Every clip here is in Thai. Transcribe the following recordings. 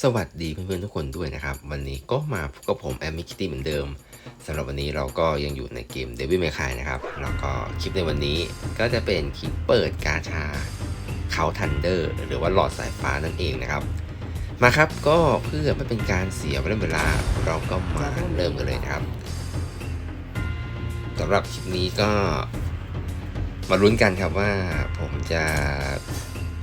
สวัสดีเพื่อนๆทุกคนด้วยนะครับ วันนี้ก็มาพบกับผมแอมมิคิตี้เหมือนเดิมสำหรับวันนี้เราก็ยังอยู่ในเกม Devil May Cry นะครับ แล้วก็คลิปในวันนี้ก็จะเป็นคลิปเปิดกาชาเขาทันเดอร์หรือว่าหลอดสายฟ้านั่นเองนะครับ มาครับก็เพื่อไม่เป็นการเสียเวลาเราก็มาเริ่มกันเลยนะครับสำหรับคลิปนี้ก็มาลุ้นกันครับว่าผมจะ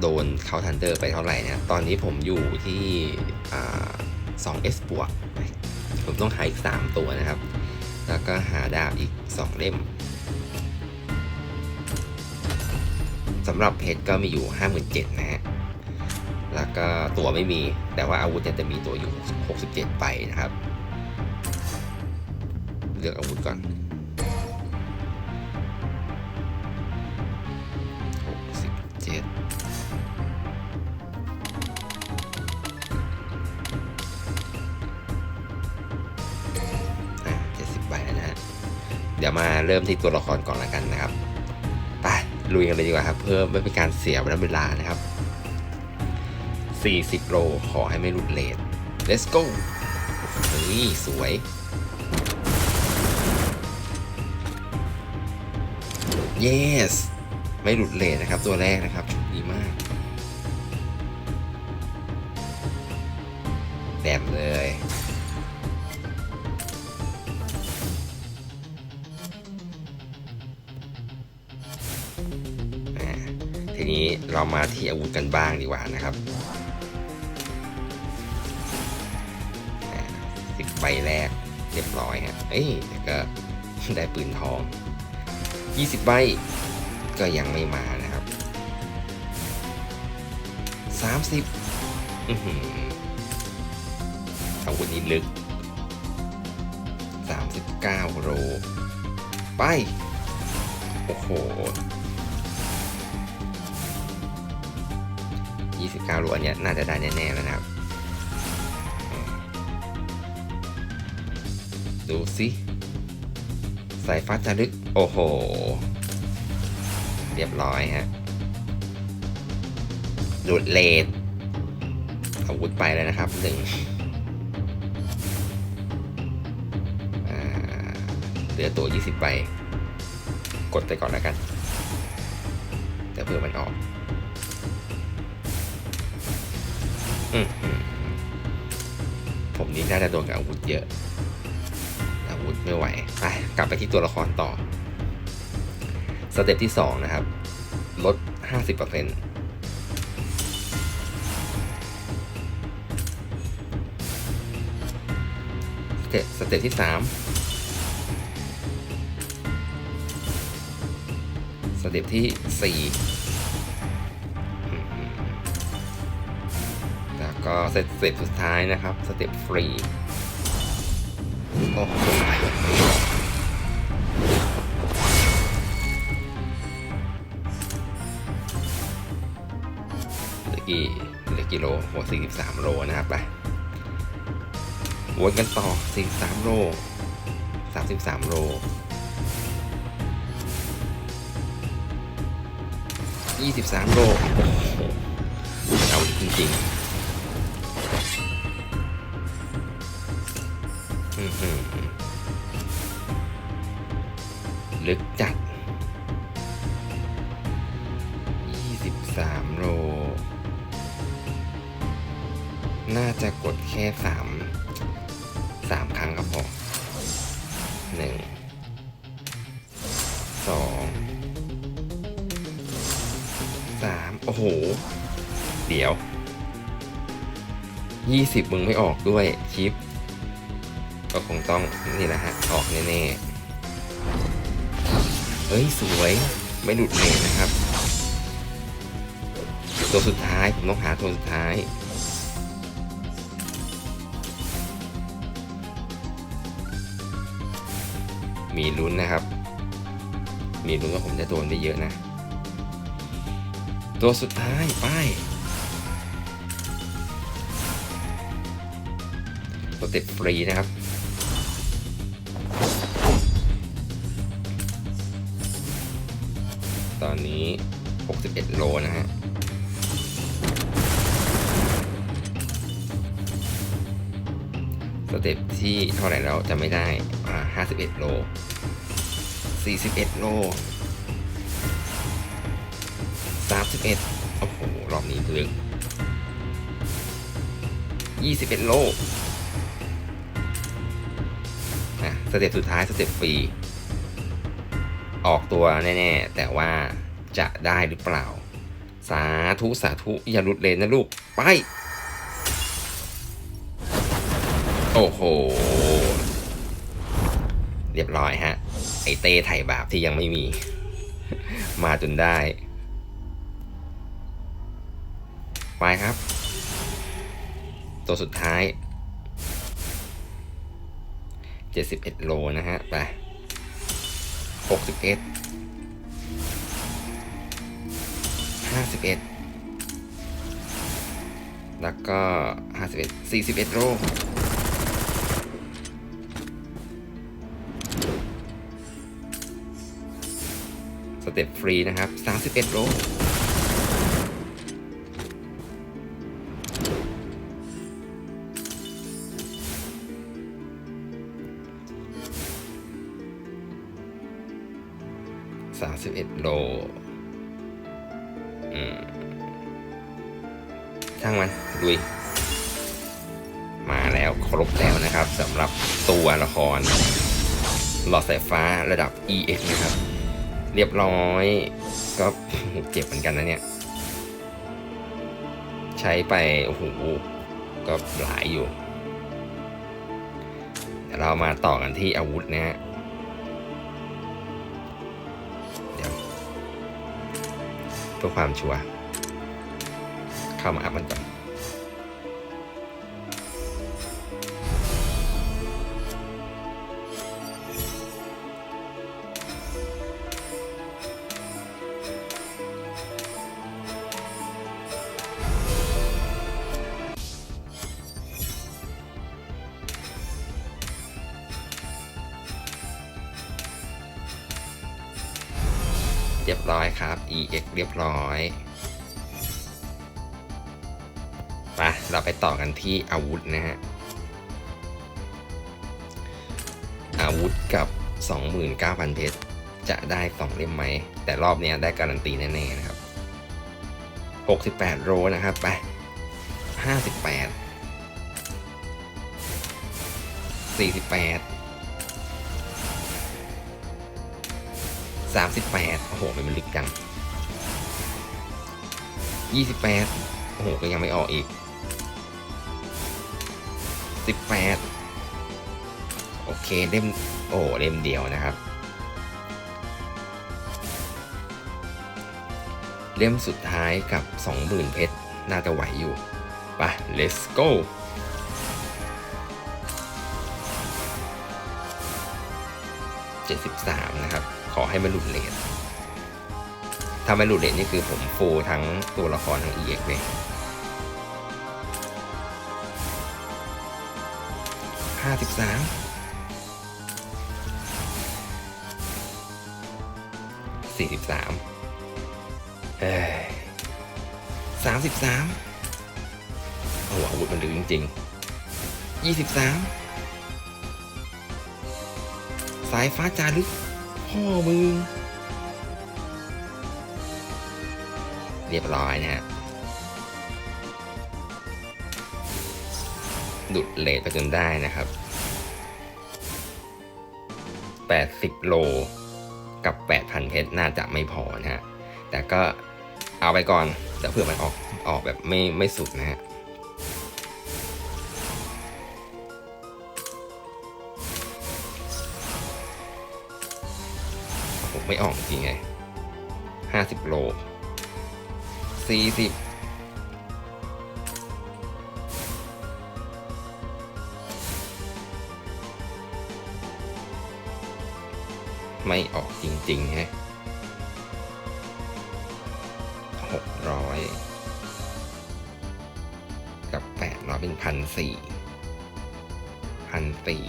โดนเขาทันเดอร์ไปเท่าไหร่นะตอนนี้ผมอยู่ที่อ่า 2S บวกผมต้องหาอีก 3 ตัวนะครับ แล้วก็หาดาบอีก 2 เล่มสำหรับเพชรก็มีอยู่ 57,000นะฮะแล้วก็ตัวไม่มีแต่ว่าอาวุธเนี่ยจะมีตัวอยู่ 67ใบนะครับ เลือกอาวุธก่อน อะ70ใบแล้วนะฮะเดี๋ยวมาเริ่มที่ตัวละครก่อนละกันนะครับไปลุยกันเลยดีกว่าครับ เพื่อไม่เป็นการเสียเวลานะครับ 40 โลขอให้ไม่หลุดเลท let's go เฮ้ยสวย yes ไม่หลุดเลทนะครับ ตัวแรกนะครับดีมากแดมเลย เรามาที่อาวุธกันบ้างดีกว่านะครับสิบใบแรกเรียบร้อยฮะเอ้ยแล้วก็ได้ปืนทอง 20 ใบ ก็ยังไม่มานะครับ 30อือหืออาวุธนี้ลึก 39 โลไป โอ้โห 29โลอันเนี้ยน่าจะได้แน่ๆแล้วนะครับ ดูสิสายฟ้าจะลึก โอ้โห เรียบร้อยฮะหลุดเลดอาวุธไปแล้วนะครับหนึ่งเหลือตัว 20ใบกดไปก่อนแล้วกัน แต่เพื่อมันออก ผมนี่น่าจะโดนกับอาวุธเยอะ อาวุธไม่ไหวไปกลับไปที่ตัวละครต่อ สเต็ปที่ 2 นะครับ ลด 50%สเต็ปสเต็ปที่ 3 สเต็ปที่ 4 ก็เสร็จเสร็จสุดท้ายนะครับ สเต็ปฟรีโอ้โหเหลือกี่เหลือกี่โลโห43โลนะครับไปวนกันต่อ43โล33โล23โลโอ้โหเอาจริงๆ ลึกจัด 23 โล น่าจะกดแค่ 3 3 ครั้งครับพอหนึ่งสองสามโอ้โห เดี๋ยว20มึงไม่ออกด้วยคลิป ก็คงต้องนี่แหละฮะ ออกแน่ๆ เฮ้ย สวย ไม่หลุดเลยนะครับ ตัวสุดท้าย ผมต้องหาตัวสุดท้ายมีลุ้นนะครับ มีลุ้นว่าผมจะโดนได้เยอะนะ ตัวสุดท้ายไปตัวเต็ดฟรีนะครับ นี้ 61 โลนะฮะสเต็ปที่เท่าไหร่แล้วจะไม่ได้อ่าห้าสิบเอ็ดโลสี่สิบเอ็ดโลสามสิบเอ็ดโอ้โห รอบนี้ลึกยี่สิบเอ็ดโลนะสเต็ปสุดท้ายสเต็ปฟรี ออกตัวแน่ ๆ แต่ว่า จะได้หรือเปล่า สาธุ สาธุ อย่าหลุดเลนนะลูก ไป โอ้โห เรียบร้อยฮะ ไอเต้ไถ่บาปที่ยังไม่มี มาจนได้ ไปครับ ตัวสุดท้าย 71 โลนะฮะ ไป 61 51 แล้วก็ 51 41โลสเต็ปฟรีนะครับ 31โล31 โล ช่างมันลุย มาแล้วครบแล้วนะครับสำหรับตัวละคร หลอดสายฟ้าระดับ EX นะครับ เรียบร้อยก็เจ็บเหมือนกันนะเนี่ย ใช้ไป โอ้โห ก็หลายอยู่เดี๋ยวเรามาต่อกันที่อาวุธนะฮะเดี๋ยวเพื่อความชัวร์ เข้ามาอัพมันก่อนเรียบร้อยครับ EX เรียบร้อย ไปเราไปต่อกันที่อาวุธนะฮะ อาวุธกับ 29,000 เพชร จะได้สองเล่มไหม แต่รอบนี้ได้การันตีแน่ๆนะครับ 68 โรนะครับ ไป 58 48สามสิบแปดโอ้โห มันลึกจังยี่สิบแปดโอ้โห ก็ยังไม่ออกอีก สิบแปดโอเคเล่มโอ้เล่มเดียวนะครับ เล่มสุดท้ายกับ 20,000 เพชร น่าจะไหวอยู่ไป let's go 73 นะครับ ขอให้มันหลุดเลทถ้าไม่หลุดเลทนี่คือผมฟูทั้งตัวละครทั้ง EX เลย ห้าสิบสามสี่สิบสามเอ้ยสามสิบสามโอ้โหอาวุธมันดื้อจริงๆยี่สิบสามสายฟ้าจารึกพ่อมึง เรียบร้อยเนี่ย ดุดเลทไปจนได้นะครับ 80 โลกับ 8,000 เพชรน่าจะไม่พอนะฮะ แต่ก็เอาไปก่อนเดี๋เผื่อมันออกออกแบบไม่ไม่สุดนะฮะผมไม่ออกจริงไง 50 โล 40 ไม่ออกจริงๆฮะหกร้อยกับแปดร้อยเป็นพันสี่พันสี่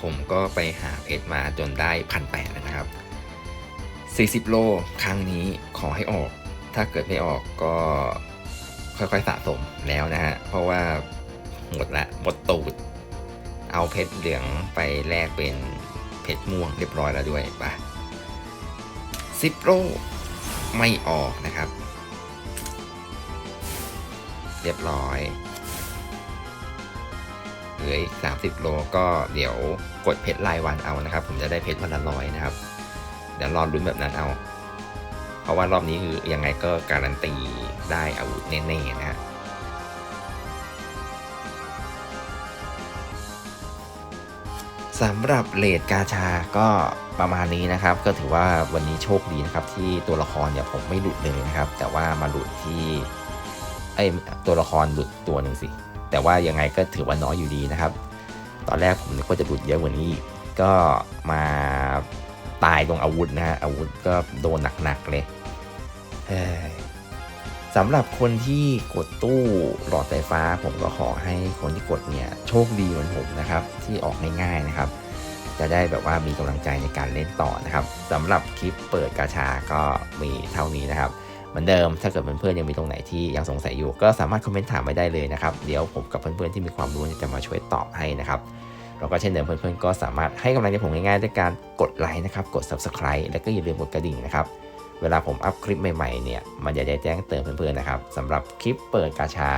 ผมก็ไปหาเพชรมาจนได้พันแปดนะครับ 40 โลครั้งนี้ขอให้ออก ถ้าเกิดไม่ออกก็ค่อยๆสะสมแล้วนะฮะ เพราะว่าหมดละหมดตูด เอาเพชรเหลืองไปแลกเป็นเพชรม่วงเรียบร้อยแล้วด้วยไปซิปโรไม่ออกนะครับ เรียบร้อยเหลืออีก30 โลก็เดี๋ยวกดเพชรรายวันเอานะครับ ผมจะได้เพชรวันละร้อยนะครับ เดี๋ยวรอลุ้นแบบนั้นเอา เพราะว่ารอบนี้คือยังไงก็การันตีได้อาวุธแน่ๆนะฮะ สำหรับเลดกาชาก็ประมาณนี้นะครับ ก็ถือว่าวันนี้โชคดีนะครับ ที่ตัวละครเนี่ยผมไม่หลุดเลยนะครับ แต่ว่ามาหลุดที่ไอตัวละครหลุดตัวหนึ่งสิ แต่ว่ายังไงก็ถือว่าน้อยอยู่ดีนะครับ ตอนแรกผมนึกว่าจะหลุดเยอะกว่านี้อีกก็มาตายตรงอาวุธนะฮะอาวุธก็โดนหนักๆเลย สำหรับคนที่กดตู้หลอดไฟฟ้า ผมก็ขอให้คนที่กดเนี่ยโชคดีเหมือนผมนะครับ ที่ออกง่ายๆนะครับ จะได้แบบว่ามีกำลังใจในการเล่นต่อนะครับสำหรับคลิปเปิดกาชาก็มีเท่านี้นะครับเหมือนเดิมถ้าเกิดเพื่อนๆยังมีตรงไหนที่ยังสงสัยอยู่ ก็สามารถคอมเมนต์ถามไว้ได้เลยนะครับเดี๋ยวผมกับเพื่อนๆที่มีความรู้จะมาช่วยตอบให้นะครับแล้วก็เช่นเดิมเพื่อนๆก็สามารถให้กำลังใจผมง่ายๆด้วยการกดไลค์นะครับกด subscribe แล้วก็อย่าลืมกดกระดิ่งนะครับ เวลาผมอัพคลิปใหม่ๆเนี่ย มันจะได้แจ้งเตือนเพื่อนๆนะครับสำหรับคลิปเปิดกาชา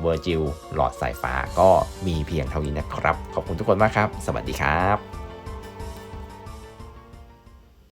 เวอร์จิลหลอดสายฟ้าก็มีเพียงเท่านี้นะครับ ขอบคุณทุกคนมากครับ สวัสดีครับ